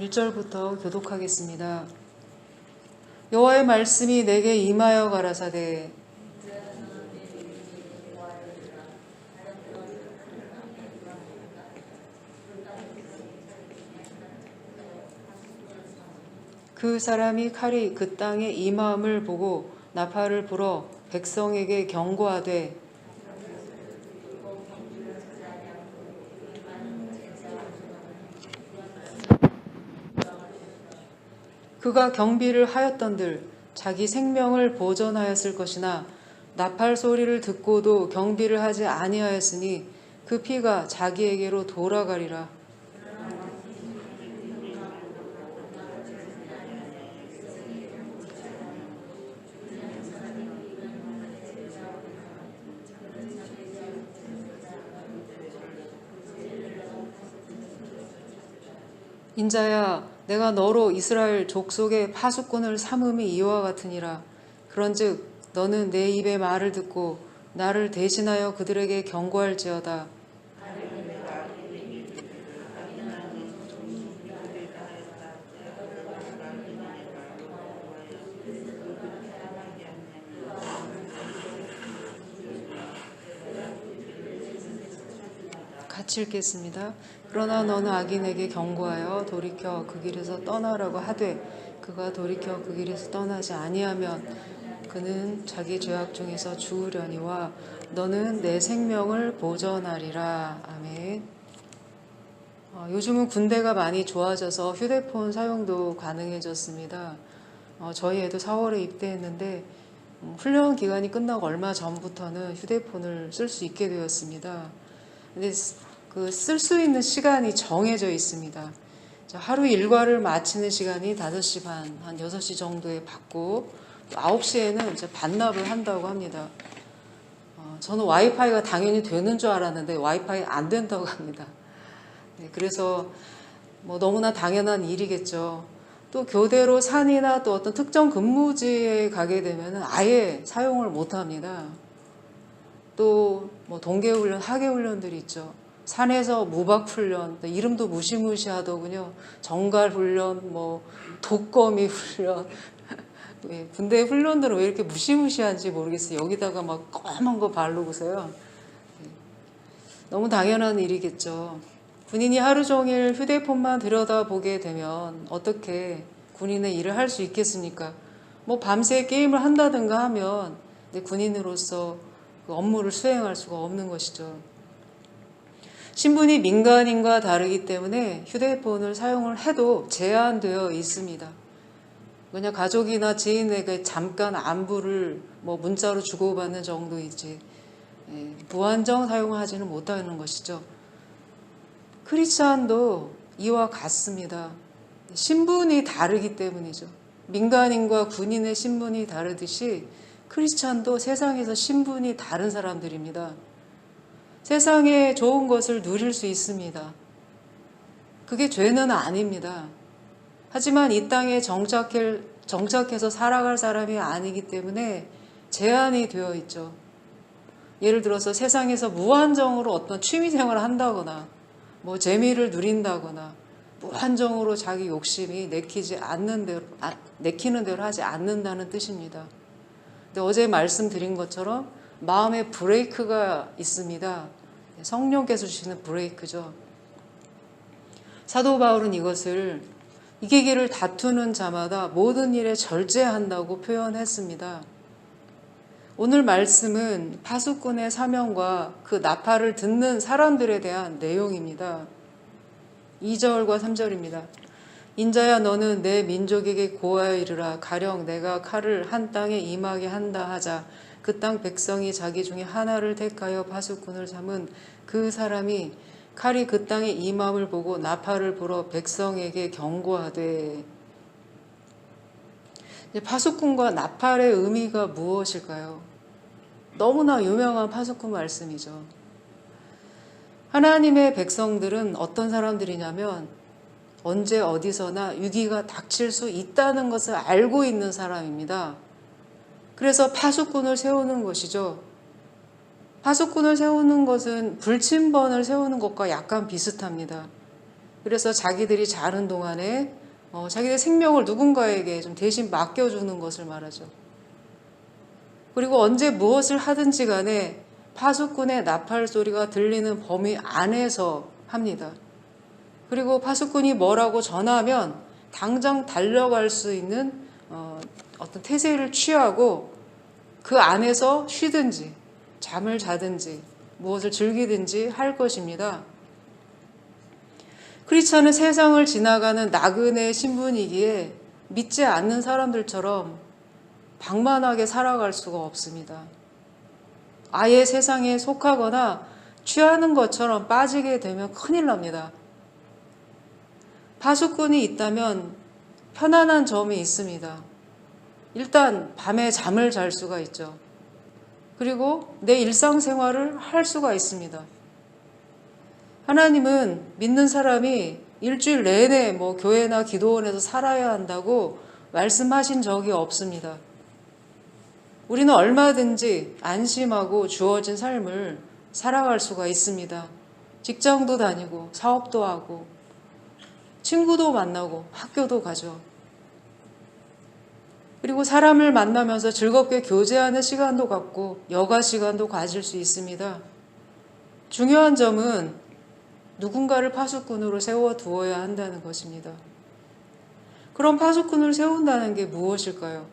1절부터 교독하겠습니다. 여호와의 말씀이 내게 임하여 가라사대 그 사람이 칼이 그 땅에 임함을 보고 나팔을 불어 백성에게 경고하되 그가 경비를 하였던들 자기 생명을 보전하였을 것이나 나팔 소리를 듣고도 경비를 하지 아니하였으니 그 피가 자기에게로 돌아가리라. 인자야 내가 너로 이스라엘 족속의 파수꾼을 삼음이 이와 같으니라. 그런즉 너는 내 입의 말을 듣고 나를 대신하여 그들에게 경고할지어다 같이 읽겠습니다. 그러나 너는 악인에게 경고하여 돌이켜 그 길에서 떠나라고 하되 그가 돌이켜 그 길에서 떠나지 아니하면 그는 자기 죄악 중에서 죽으려니와 너는 내 생명을 보전하리라. 아멘. 어, 요즘은 군대가 많이 좋아져서 휴대폰 사용도 가능해졌습니다. 어, 저희 애도 4월에 입대했는데 음, 훈련 기간이 끝나고 얼마 전부터는 휴대폰을 쓸 수 있게 되었습니다. 근데 그 쓸 수 있는 시간이 정해져 있습니다. 자, 하루 일과를 마치는 시간이 5시 반, 한 6시 정도에 받고 또 9시에는 이제 반납을 한다고 합니다. 어, 저는 와이파이가 당연히 되는 줄 알았는데 와이파이 안 된다고 합니다. 네, 그래서 뭐 너무나 당연한 일이겠죠. 또 교대로 산이나 또 어떤 특정 근무지에 가게 되면 아예 사용을 못 합니다. 또 뭐 동계훈련, 하계훈련들이 있죠. 산에서 무박훈련, 이름도 무시무시하더군요. 정갈훈련, 뭐 독거미 훈련. 예, 군대 훈련들은 왜 이렇게 무시무시한지 모르겠어요. 여기다가 막 검은 거 바르고서요. 예, 너무 당연한 일이겠죠. 군인이 하루 종일 휴대폰만 들여다보게 되면 어떻게 군인의 일을 할 수 있겠습니까? 뭐 밤새 게임을 한다든가 하면 군인으로서 그 업무를 수행할 수가 없는 것이죠. 신분이 민간인과 다르기 때문에 휴대폰을 사용을 해도 제한되어 있습니다. 그냥 가족이나 지인에게 잠깐 안부를 뭐 문자로 주고받는 정도이지 예, 무한정 사용하지는 못하는 것이죠. 크리스찬도 이와 같습니다. 신분이 다르기 때문이죠. 민간인과 군인의 신분이 다르듯이 크리스찬도 세상에서 신분이 다른 사람들입니다. 세상에 좋은 것을 누릴 수 있습니다. 그게 죄는 아닙니다. 하지만 이 땅에 정착해, 정착해서 살아갈 사람이 아니기 때문에 제한이 되어 있죠. 예를 들어서 세상에서 무한정으로 어떤 취미 생활을 한다거나 뭐 재미를 누린다거나 무한정으로 자기 욕심이 내키지 않는 대로 아, 내키는 대로 하지 않는다는 뜻입니다. 근데 어제 말씀드린 것처럼 마음에 브레이크가 있습니다. 성령께서 주시는 브레이크죠. 사도 바울은 이것을 이기기를 다투는 자마다 모든 일에 절제한다고 표현했습니다. 오늘 말씀은 파수꾼의 사명과 그 나팔을 듣는 사람들에 대한 내용입니다. 2절과 3절입니다. 인자야 너는 내 민족에게 고하여 이르라 가령 내가 칼을 한 땅에 임하게 한다 하자 그 땅 백성이 자기 중에 하나를 택하여 파수꾼을 삼은 그 사람이 칼이 그 땅에 임함을 보고 나팔을 불어 백성에게 경고하되 파수꾼과 나팔의 의미가 무엇일까요? 너무나 유명한 파수꾼 말씀이죠. 하나님의 백성들은 어떤 사람들이냐면 언제 어디서나 위기가 닥칠 수 있다는 것을 알고 있는 사람입니다. 그래서 파수꾼을 세우는 것이죠. 파수꾼을 세우는 것은 불침번을 세우는 것과 약간 비슷합니다. 그래서 자기들이 자는 동안에 어, 자기의 생명을 누군가에게 좀 대신 맡겨주는 것을 말하죠. 그리고 언제 무엇을 하든지 간에 파수꾼의 나팔 소리가 들리는 범위 안에서 합니다. 그리고 파수꾼이 뭐라고 전하면 당장 달려갈 수 있는 어, 어떤 태세를 취하고 그 안에서 쉬든지 잠을 자든지 무엇을 즐기든지 할 것입니다. 크리스천은 세상을 지나가는 나그네 신분이기에 믿지 않는 사람들처럼 방만하게 살아갈 수가 없습니다. 아예 세상에 속하거나 취하는 것처럼 빠지게 되면 큰일 납니다. 파수꾼이 있다면 편안한 점이 있습니다. 일단 밤에 잠을 잘 수가 있죠. 그리고 내 일상생활을 할 수가 있습니다. 하나님은 믿는 사람이 일주일 내내 뭐 교회나 기도원에서 살아야 한다고 말씀하신 적이 없습니다. 우리는 얼마든지 안심하고 주어진 삶을 살아갈 수가 있습니다. 직장도 다니고 사업도 하고 친구도 만나고 학교도 가죠. 그리고 사람을 만나면서 즐겁게 교제하는 시간도 갖고 여가 시간도 가질 수 있습니다. 중요한 점은 누군가를 파수꾼으로 세워 두어야 한다는 것입니다. 그럼 파수꾼을 세운다는 게 무엇일까요?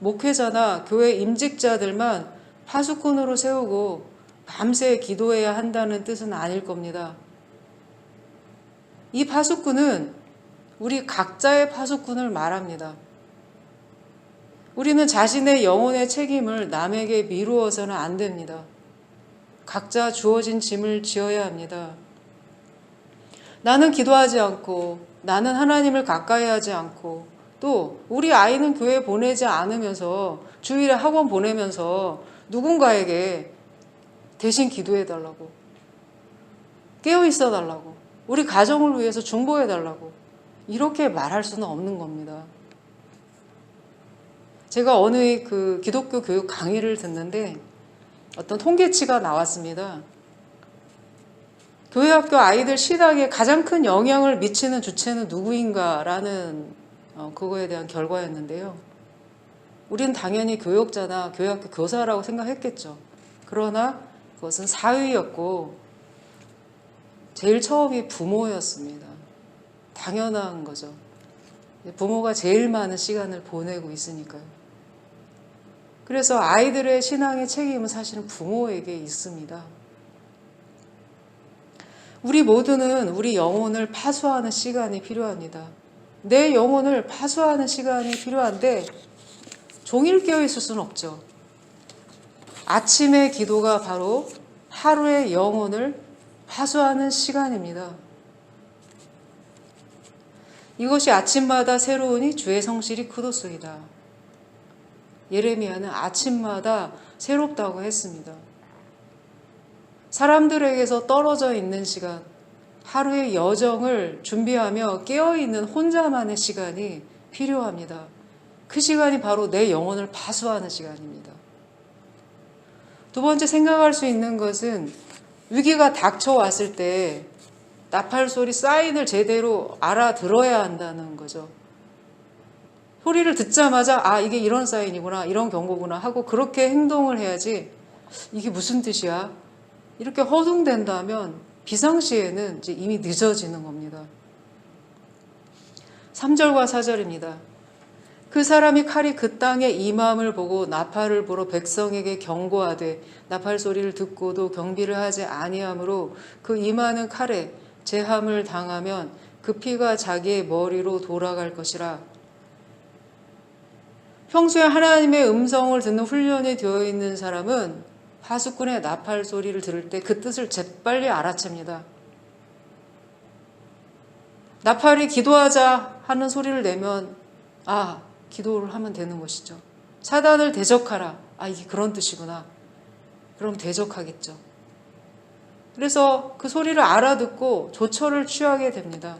목회자나 교회 임직자들만 파수꾼으로 세우고 밤새 기도해야 한다는 뜻은 아닐 겁니다. 이 파수꾼은 우리 각자의 파수꾼을 말합니다. 우리는 자신의 영혼의 책임을 남에게 미루어서는 안 됩니다. 각자 주어진 짐을 지어야 합니다. 나는 기도하지 않고 나는 하나님을 가까이 하지 않고 또 우리 아이는 교회 보내지 않으면서 주일에 학원 보내면서 누군가에게 대신 기도해 달라고 깨어 있어 달라고 우리 가정을 위해서 중보해 달라고 이렇게 말할 수는 없는 겁니다. 제가 어느 그 기독교 교육 강의를 듣는데 어떤 통계치가 나왔습니다. 교회 학교 아이들 시닥에 가장 큰 영향을 미치는 주체는 누구인가라는 어, 그거에 대한 결과였는데요. 우리는 당연히 교육자나 교회 학교 교사라고 생각했겠죠. 그러나 그것은 사위였고 제일 처음이 부모였습니다. 당연한 거죠. 부모가 제일 많은 시간을 보내고 있으니까요. 그래서 아이들의 신앙의 책임은 사실은 부모에게 있습니다. 우리 모두는 우리 영혼을 파수하는 시간이 필요합니다. 내 영혼을 파수하는 시간이 필요한데 종일 깨어 있을 수는 없죠. 아침의 기도가 바로 하루의 영혼을 파수하는 시간입니다. 이것이 아침마다 새로우니 주의 성실이 크도소이다. 예레미야는 아침마다 새롭다고 했습니다. 사람들에게서 떨어져 있는 시간, 하루의 여정을 준비하며 깨어있는 혼자만의 시간이 필요합니다. 그 시간이 바로 내 영혼을 파수하는 시간입니다. 두 번째 생각할 수 있는 것은 위기가 닥쳐왔을 때 나팔 소리 사인을 제대로 알아들어야 한다는 거죠. 소리를 듣자마자 아 이게 이런 사인이구나 이런 경고구나 하고 그렇게 행동을 해야지 이게 무슨 뜻이야 이렇게 허둥댄다면 비상시에는 이제 이미 늦어지는 겁니다. 3절과 4절입니다. 그 사람이 칼이 그 땅에 임함을 보고 나팔을 불어 백성에게 경고하되 나팔 소리를 듣고도 경비를 하지 아니하므로 그 임하는 칼에 제함을 당하면 그 피가 자기의 머리로 돌아갈 것이라. 평소에 하나님의 음성을 듣는 훈련이 되어 있는 사람은 파수꾼의 나팔 소리를 들을 때 그 뜻을 재빨리 알아챕니다. 나팔이 기도하자 하는 소리를 내면 아 기도를 하면 되는 것이죠. 사단을 대적하라. 아 이게 그런 뜻이구나. 그럼 대적하겠죠. 그래서 그 소리를 알아듣고 조처를 취하게 됩니다.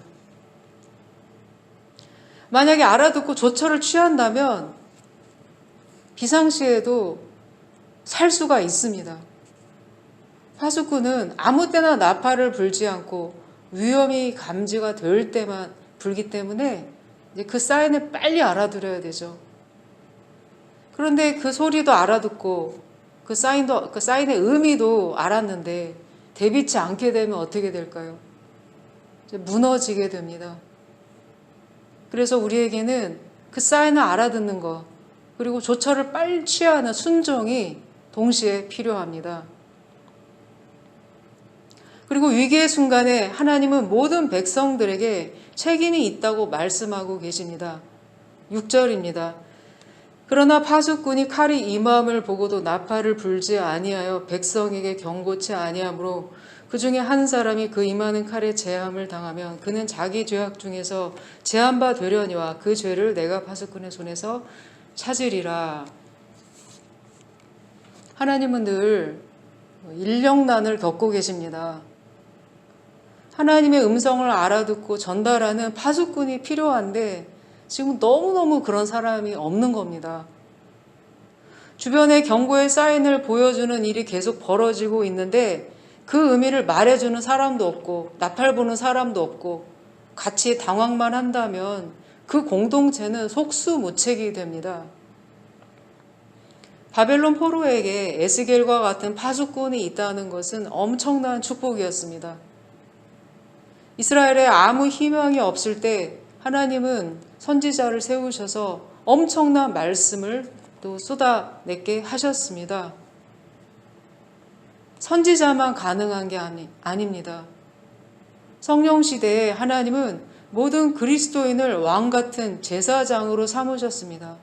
만약에 알아듣고 조처를 취한다면 비상시에도 살 수가 있습니다. 파수꾼은 아무 때나 나팔을 불지 않고 위험이 감지가 될 때만 불기 때문에 그 사인을 빨리 알아들어야 되죠. 그런데 그 소리도 알아듣고 그 사인도 그 사인의 의미도 알았는데 대비치 않게 되면 어떻게 될까요? 무너지게 됩니다. 그래서 우리에게는 그 사인을 알아듣는 것 그리고 조처를 빨리 취하는 순종이 동시에 필요합니다. 그리고 위기의 순간에 하나님은 모든 백성들에게 책임이 있다고 말씀하고 계십니다. 6절입니다. 그러나 파수꾼이 칼이 임함을 보고도 나팔을 불지 아니하여 백성에게 경고치 아니하므로 그 중에 한 사람이 그 임하는 칼에 제함을 당하면 그는 자기 죄악 중에서 제한바 되려니와 그 죄를 내가 파수꾼의 손에서 찾으리라. 하나님은 늘 인력난을 겪고 계십니다. 하나님의 음성을 알아듣고 전달하는 파수꾼이 필요한데 지금 너무너무 그런 사람이 없는 겁니다. 주변에 경고의 사인을 보여주는 일이 계속 벌어지고 있는데 그 의미를 말해주는 사람도 없고 나팔 보는 사람도 없고 같이 당황만 한다면 그 공동체는 속수무책이 됩니다. 바벨론 포로에게 에스겔과 같은 파수꾼이 있다는 것은 엄청난 축복이었습니다. 이스라엘에 아무 희망이 없을 때 하나님은 선지자를 세우셔서 엄청난 말씀을 또 쏟아내게 하셨습니다. 선지자만 가능한 게 아니, 아닙니다. 성령 시대에 하나님은 모든 그리스도인을 왕 같은 제사장으로 삼으셨습니다.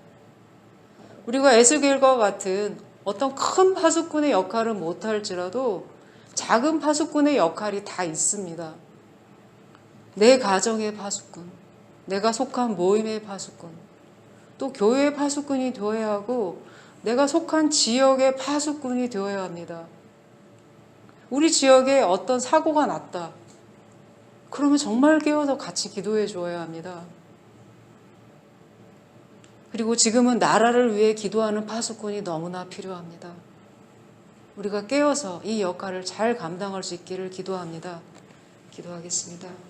우리가 에스겔과 같은 어떤 큰 파수꾼의 역할을 못할지라도 작은 파수꾼의 역할이 다 있습니다. 내 가정의 파수꾼, 내가 속한 모임의 파수꾼, 또 교회의 파수꾼이 되어야 하고 내가 속한 지역의 파수꾼이 되어야 합니다. 우리 지역에 어떤 사고가 났다. 그러면 정말 깨어서 같이 기도해 줘야 합니다. 그리고 지금은 나라를 위해 기도하는 파수꾼이 너무나 필요합니다. 우리가 깨어서 이 역할을 잘 감당할 수 있기를 기도합니다. 기도하겠습니다.